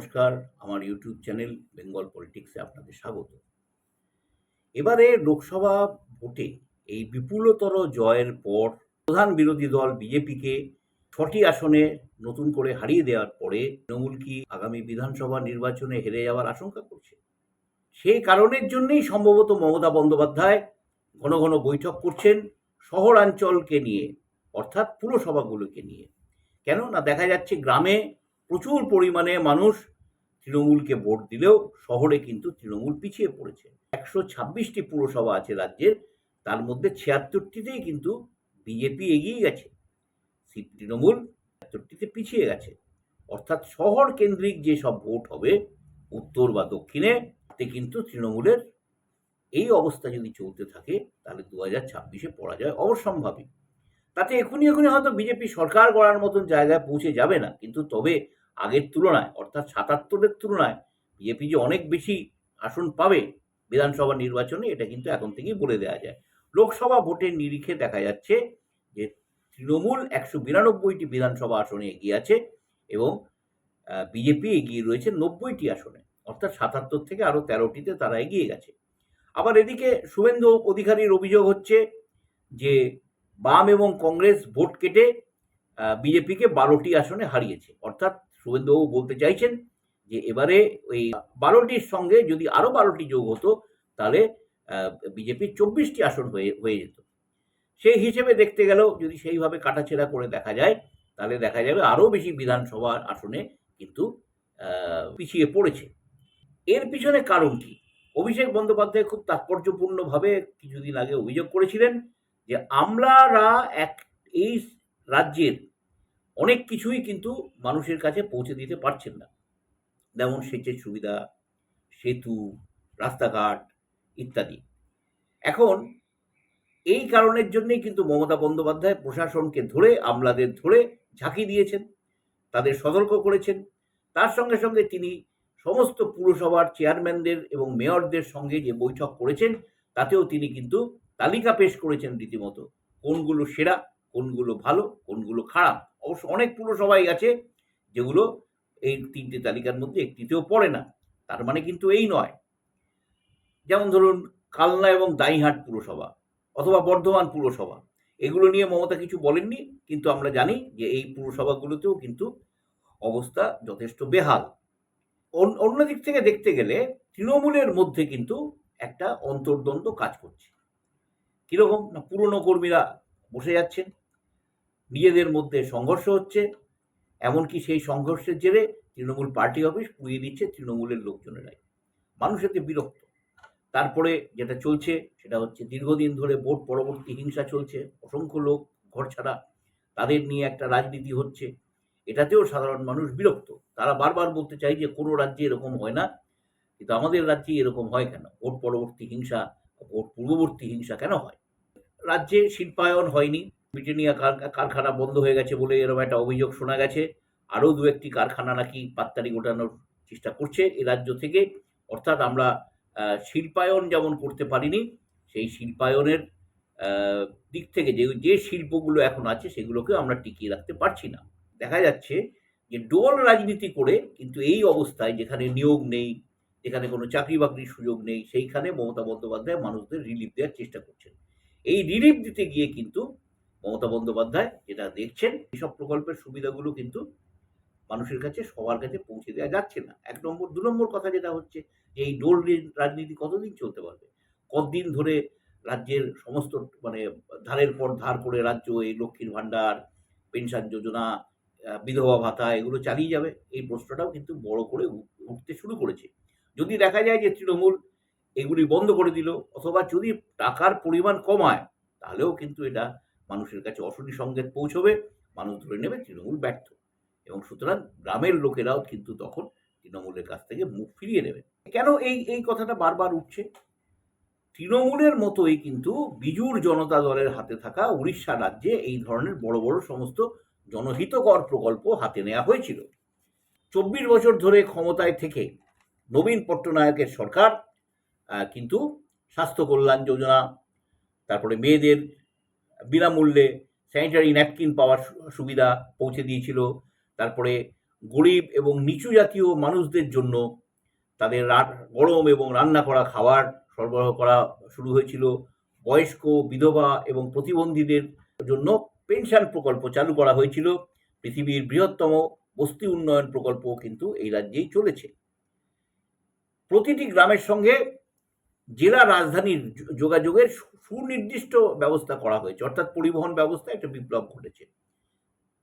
নমস্কার, আমার YouTube channel Bengal পলিটিক্সে আপনাদের স্বাগত। এবারে লোকসভা ভোটে এই বিপুলতর জয়ের পর প্রধান বিরোধী দল বিজেপিকে ছটি আসনে নতুন করে হারিয়ে দেওয়ার পরে তৃণমূল কি আগামী বিধানসভা নির্বাচনে হেরে যাওয়ার আশঙ্কা করছে? সেই কারণের জন্যই সম্ভবত মমতা বন্দ্যোপাধ্যায় ঘন ঘন বৈঠক করছেন শহরাঞ্চলকে নিয়ে, অর্থাৎ পুরসভাগুলোকে নিয়ে। কেন না দেখা যাচ্ছে গ্রামে প্রচুর পরিমাণে মানুষ তৃণমূলকে ভোট দিলেও শহরে কিন্তু তৃণমূল পিছিয়ে পড়েছে। একশো ছাব্বিশটি পুরসভা আছে রাজ্যের, তার মধ্যে ছিয়াত্তরটিতেই কিন্তু বিজেপি এগিয়ে গেছে। তৃণমূল ছিয়াত্তরটিতে পিছিয়ে গেছে। অর্থাৎ শহর কেন্দ্রিক যে সব ভোট হবে, উত্তর বা দক্ষিণে, তাতে কিন্তু তৃণমূলের এই অবস্থা যদি চলতে থাকে, তাহলে দু হাজার ছাব্বিশে পড়া যায় অবশ্যম্ভাবী তাতে এখনই এখনই হয়তো বিজেপি সরকার গড়ার মতন জায়গায় পৌঁছে যাবে না। কিন্তু তবে আগের তুলনায়, অর্থাৎ সাতাত্তরের তুলনায় বিজেপি যে অনেক বেশি আসন পাবে বিধানসভা নির্বাচনে, এটা কিন্তু এখন থেকেই বলে দেওয়া যায়। লোকসভা ভোটের নিরিখে দেখা যাচ্ছে যে তৃণমূল একশো বিরানব্বইটি বিধানসভা আসনে এগিয়ে আছে এবং বিজেপি এগিয়ে রয়েছে নব্বইটি আসনে। অর্থাৎ সাতাত্তর থেকে আরও তেরোটিতে তারা এগিয়ে গেছে। আবার এদিকে শুভেন্দু অধিকারীর অভিযোগ হচ্ছে যে বাম এবং কংগ্রেস ভোট কেটে বিজেপিকে বারোটি আসনে হারিয়েছে। অর্থাৎ শুভেন্দুবাবু বলতে চাইছেন যে এবারে ওই বারোটির সঙ্গে যদি আরও বারোটি যোগ হতো, তাহলে বিজেপির চব্বিশটি আসন হয়ে হয়ে যেত। সেই হিসেবে দেখতে গেলেও যদি সেইভাবে কাটাছেড়া করে দেখা যায়, তাহলে দেখা যাবে আরও বেশি বিধানসভার আসনে কিন্তু পিছিয়ে পড়েছে। এর পিছনে কারণ কি? অভিষেক বন্দ্যোপাধ্যায় খুব তাৎপর্যপূর্ণভাবে কিছুদিন আগে অভিযোগ করেছিলেন যে, আমলারা এক, এই রাজ্যের অনেক কিছুই কিন্তু মানুষের কাছে পৌঁছে দিতে পারছেন না। যেমন সেচের সুবিধা, সেতু, রাস্তাঘাট ইত্যাদি। এখন এই কারণের জন্যই কিন্তু মমতা বন্দ্যোপাধ্যায় প্রশাসনকে ধরে, আমলাদের ধরে ঝাঁকি দিয়েছেন, তাদের সতর্ক করেছেন। তার সঙ্গে সঙ্গে তিনি সমস্ত পুরসভার চেয়ারম্যানদের এবং মেয়রদের সঙ্গে যে বৈঠক করেছেন, তাতেও তিনি কিন্তু তালিকা পেশ করেছেন রীতিমতো। কোনগুলো সেরা কোনগুলো ভালো, কোনগুলো খারাপ। অবশ্য অনেক পুরসভাই আছে যেগুলো এই তিনটে তালিকার মধ্যে একটিতেও পড়ে না। তার মানে কিন্তু এই নয়। যেমন ধরুন কালনা এবং দাইহাট পুরসভা অথবা বর্ধমান পুরসভা, এগুলো নিয়ে মমতা কিছু বলেননি, কিন্তু আমরা জানি যে এই পুরসভাগুলোতেও কিন্তু অবস্থা যথেষ্ট বেহাল। অন্য দিক থেকে দেখতে গেলে তৃণমূলের মধ্যে কিন্তু একটা অন্তর্দ্বন্দ্ব কাজ করছে। কীরকম? না পুরনো কর্মীরা বসে যাচ্ছেন নিজেদের মধ্যে সংঘর্ষ হচ্ছে, এমনকি সেই সংঘর্ষের জেরে তৃণমূল পার্টি অফিস পুড়িয়ে দিচ্ছে তৃণমূলের লোকজনেরাই। মানুষ এতে বিরক্ত। তারপরে যেটা চলছে সেটা হচ্ছে দীর্ঘদিন ধরে ভোট পরবর্তী হিংসা চলছে, অসংখ্য লোক ঘর ছাড়া তাদের নিয়ে একটা রাজনীতি হচ্ছে। এটাতেও সাধারণ মানুষ বিরক্ত। তারা বারবার বলতে চাই যে কোনো রাজ্যে এরকম হয় না, কিন্তু আমাদের রাজ্যে এরকম হয় কেন? ভোট পরবর্তী হিংসা, ভোট পূর্ববর্তী হিংসা কেন হয়? রাজ্যে শিল্পায়ন হয়নি ব্রিটেনিয়া কারখানা বন্ধ হয়ে গেছে বলে এরকম একটা অভিযোগ শোনা গেছে। আরও দু একটি কারখানা নাকি পাত্তারি গোটানোর চেষ্টা করছে এ রাজ্য থেকে। অর্থাৎ আমরা শিল্পায়ন যেমন করতে পারিনি, সেই শিল্পায়নের দিক থেকে যে যে শিল্পগুলো এখন আছে সেগুলোকে আমরা টিকিয়ে রাখতে পারছি না। দেখা যাচ্ছে যে ডোল রাজনীতি করে কিন্তু এই অবস্থায় যেখানে নিয়োগ নেই, যেখানে কোনো চাকরি বাকরির সুযোগ নেই, সেইখানে মমতা বন্দ্যোপাধ্যায় মানুষদের রিলিফ দেওয়ার চেষ্টা করছেন। এই রিলিফ দিতে গিয়ে কিন্তু মমতা বন্দ্যোপাধ্যায় যেটা দেখছেন, এইসব প্রকল্পের সুবিধাগুলো কিন্তু মানুষের কাছে, সবার কাছে পৌঁছে দেওয়া যাচ্ছে না। এক নম্বর, দু নম্বর কথা যেটা হচ্ছে যে এই ডোল রাজনীতি কতদিন চলতে পারবে? কতদিন ধরে রাজ্যের সমস্ত মানে ধারের পর ধার করে রাজ্য এই লক্ষ্মীর ভাণ্ডার, পেনশন যোজনা বিধবা ভাতা এগুলো চালিয়ে যাবে? এই প্রশ্নটাও কিন্তু বড় করে উঠতে শুরু করেছে। যদি দেখা যায় যে তৃণমূল এগুলি বন্ধ করে দিল, অথবা যদি টাকার পরিমাণ কমায়, তাহলেও কিন্তু এটা মানুষের কাছে অশনি সংকেত পৌঁছবে, মানুষ ধরে নেবে তৃণমূল ব্যর্থ। এবং সুতরাং গ্রামের লোকেরাও কিন্তু তখন তৃণমূলের কাছ থেকে মুখ ফিরিয়ে নেবে। কেন এই এই কথাটা বারবার উঠছে? তৃণমূলের মতোই কিন্তু বিজুর জনতা দলের হাতে থাকা উড়িষ্যা রাজ্যে এই ধরনের বড় বড় সমস্ত জনহিতকর প্রকল্প হাতে নেওয়া হয়েছিল। চব্বিশ বছর ধরে ক্ষমতায় থেকে নবীন পট্টনায়কের সরকার কিন্তু স্বাস্থ্য কল্যাণ যোজনা, তারপরে মেয়েদের বিনামূল্যে স্যানিটারি ন্যাপকিন পাওয়ার সুবিধা পৌঁছে দিয়েছিল। তারপরে গরিব এবং নিচু জাতীয় মানুষদের জন্য তাদের গরম এবং রান্না করা খাবার সরবরাহ করা শুরু হয়েছিল। বয়স্ক, বিধবা এবং প্রতিবন্ধীদের জন্য পেনশন প্রকল্প চালু করা হয়েছিল। পৃথিবীর বৃহত্তম বস্তি উন্নয়ন প্রকল্প কিন্তু এই রাজ্যেই চলেছে। প্রতিটি গ্রামের সঙ্গে জেলা রাজধানীর যোগাযোগের সুনির্দিষ্ট ব্যবস্থা করা হয়েছে। অর্থাৎ পরিবহন ব্যবস্থা একটা বিপ্লব ঘটেছে।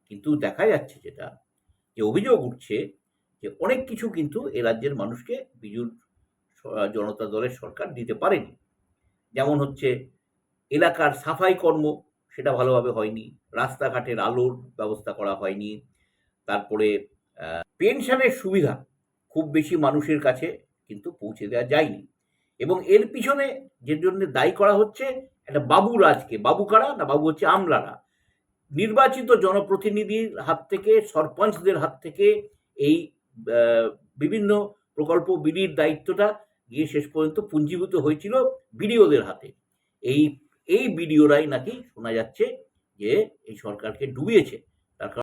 কিন্তু দেখা যাচ্ছে যেটা, যে অভিযোগ উঠছে যে অনেক কিছু কিন্তু এ রাজ্যের মানুষকে বিজুর জনতা দলের সরকার দিতে পারেনি। যেমন হচ্ছে এলাকার সাফাই কর্ম সেটা ভালোভাবে হয়নি, রাস্তাঘাটের আলোর ব্যবস্থা করা হয়নি, তারপরে পেনশনের সুবিধা খুব বেশি মানুষের কাছে কিন্তু পৌঁছে দেওয়া যায়নি। এবং এর পিছনে যে জন্য দায়ী করা হচ্ছে একটা বাবু রাজকে। বাবু কারা? না, বাবু হচ্ছে আমলারা। নির্বাচিত জনপ্রতিনিধির হাত থেকে, সরপঞ্চদের হাত থেকে এই বিভিন্ন প্রকল্প বিলির দায়িত্বটা গিয়ে শেষ পর্যন্ত পুঞ্জীভূত হয়েছিল বিডিওদের হাতে। এই এই বিডিওরাই নাকি শোনা যাচ্ছে যে এই সরকারকে ডুবিয়েছে।